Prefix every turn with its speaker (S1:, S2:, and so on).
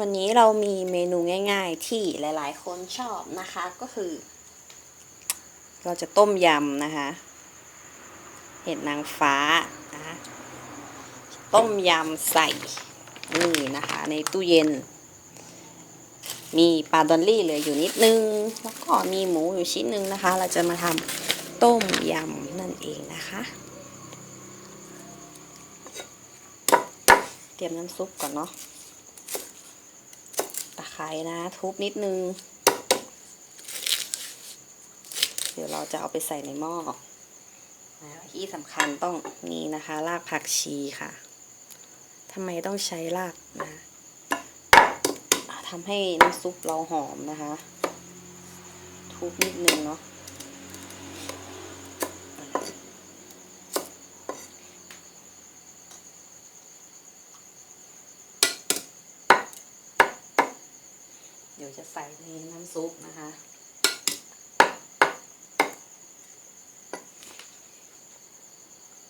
S1: วันนี้เรามีเมนูง่าย ๆ ที่หลาย ๆ คนชอบนะคะก็คือ เราจะต้มยำนะคะ เห็ดนางฟ้านะคะต้มยำใส่นี่นะคะ ในตู้เย็น มีปลาดอลลี่เหลืออยู่นิดนึง แล้วก็มีหมูอยู่ชิ้นหนึ่งนะคะ เราจะมาทำต้มยำนั่นเองนะคะ เตรียมน้ำซุปก่อนเนาะ ไคร้นะ ทุบนิดนึง เดี๋ยวเราจะเอาไปใส่ในหม้อที่สำคัญต้องนี่นะคะรากผักชีค่ะทำไมต้องใช้รากนะทำให้น้ำซุปเราหอมนะคะ ทุบนิดนึงเนาะ ดี๋ยวจะใส่ในน้ำซุปนะคะ